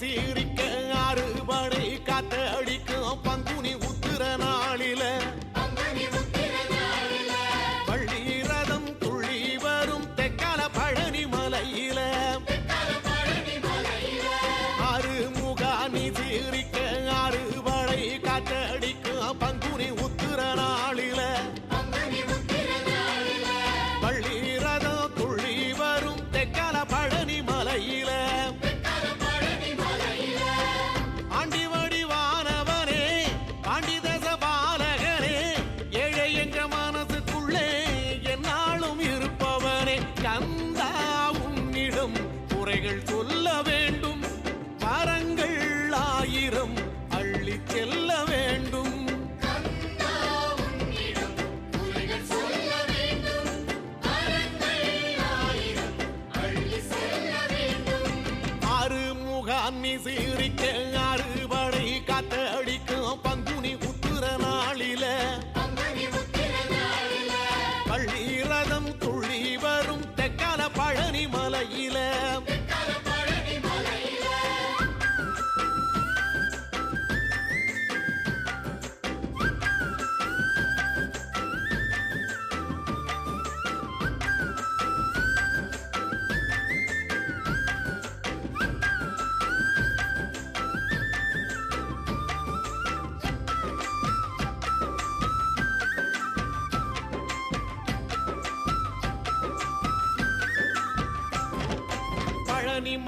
சீரிக்க ஆறு படை காத்த அடிக்கும் பங்குனி உத்திர நாளில. பள்ளி ரதம் துள்ளி வரும் தெக்கால பழனி மலையில. ஆறு முகாணி சீரிக்க ஆறு படை காத்த அடிக்கும் பங்குனி உத்திர misericordia.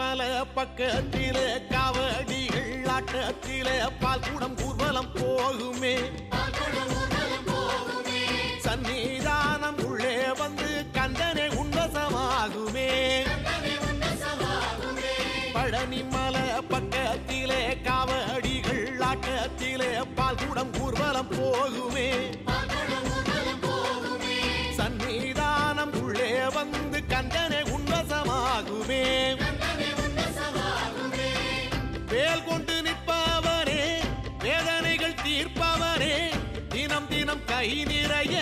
மலை பக்கத்திலே காவடிகள் ஆட்டத்திலே பால்குடம் ஊர்வலம் போகுமே. சன்னிதானம் உள்ளே வந்து கந்தனை உன்வசமாகுமே பழனி மலை பக்கத்திலே காவடிகள் ஆட்டத்திலே பால்குடம் ஊர்வலம் போகுமே. பை நிறைய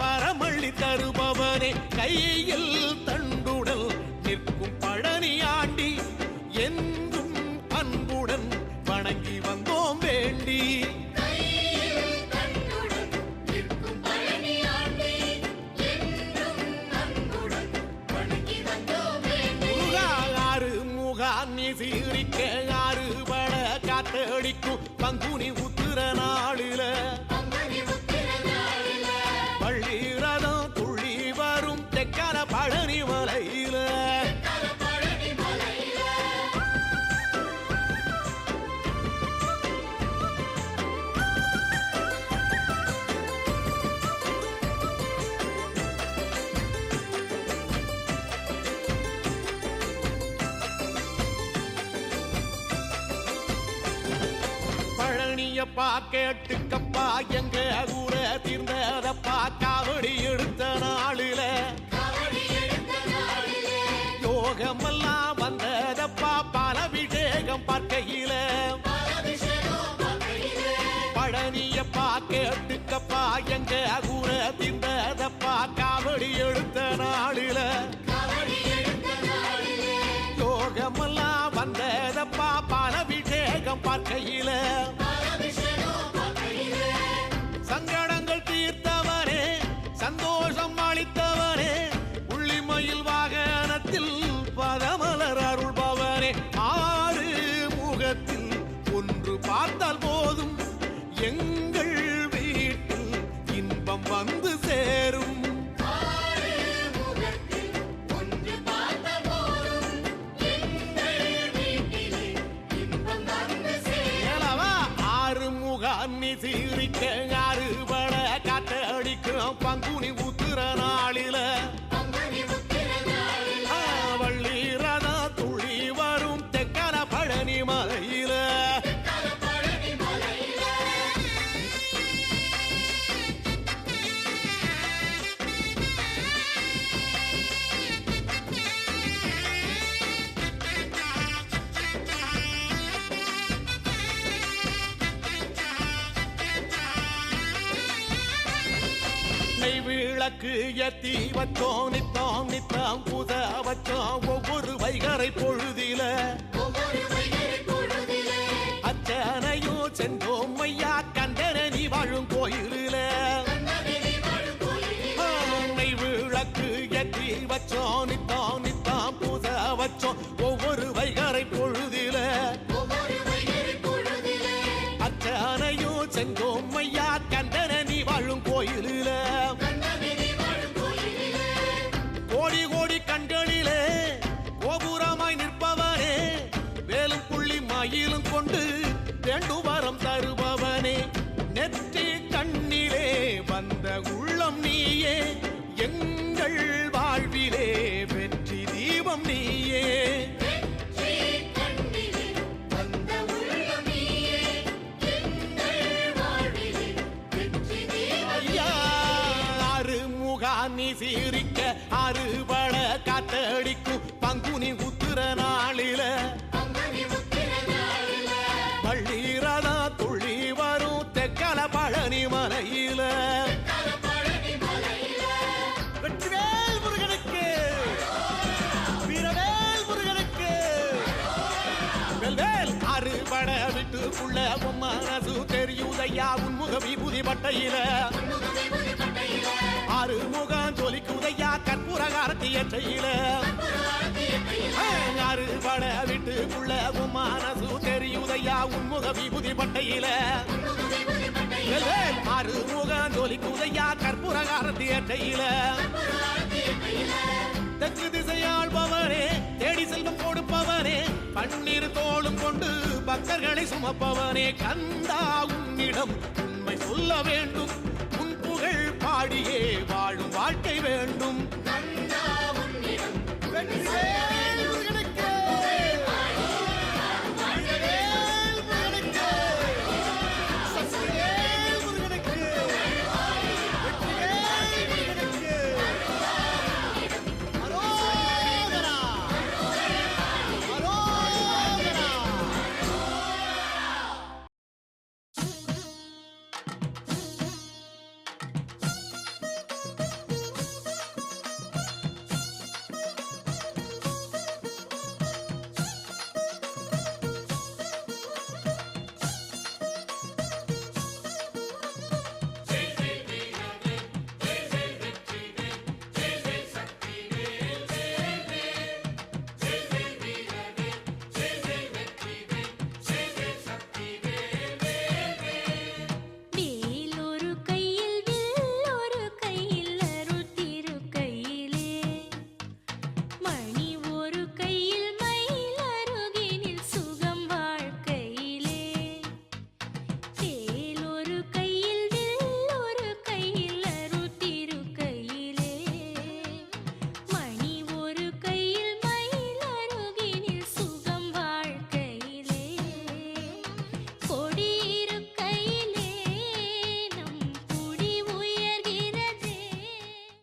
வரமள்ளி தருபவனே கையில் தண்டுடல் நிற்கும் பழனி ஆண்டி என்றும் அன்புடன் வணங்கி வந்தோம் வேண்டி. feel பழனி மலையில. பழனியப்பா கேட்டுக்கப்பா எங்க ஊர தீர்ந்ததப்பா காவடி எடுத்து அபிஷேகம் பார்க்கையில. பழனிய பாக்கேட்டுக்கப்பா எங்க கூற திந்ததப்பா காவடி எடுத்த நாளில. யோகமெல்லாம் வந்ததப்பா பண அபிஷேகம் பார்க்கையில். Ở quán திரை விளக்கு எத்தி வச்சோம் நித்தோம் நித்தம். புத வச்சோம் ஒவ்வொரு வைகரை பொழுதில. அச்சனையோ சென்றோம் ஐயா கண்டன நீ வாழும் கோயிலில. விளக்கு எத்தி வச்சோம் நித்தோம் நித்தம். புத வச்சோம் ஒவ்வொரு ஞாயிலும் கொண்டு ரெண்டு வாரம் தருபவனே. நெற்றி கண்ணிலே வந்த உள்ளம் நீயே. எங்கள் வாழ்விலே வெற்றி தீபம் நீயே. அருமுகா நீ சீரிக்க அரு உள்ள உன் மனசு தெரியுதையா? உன்முக விபூதி பட்டையில. ஆறு முகம் அறுமுகம் ஜொலிக்குதையா கற்பூர காரத்தி ஆறு பட வீட்டுக்குள்ள உன் மனசு தெரியுதையா? உன்முக விபூதி பட்டையில. ஆறு முகம் வெல்வேல் ஜொலிக்குதையா கற்பூர காரத்தி எற்றையில பக்தர்களை சுமப்பவனே கந்தா உன்னிடம் உண்மை சொல்ல வேண்டும். உன் புகழ் பாடியே வாழும் வாழ்க்கை வேண்டும்.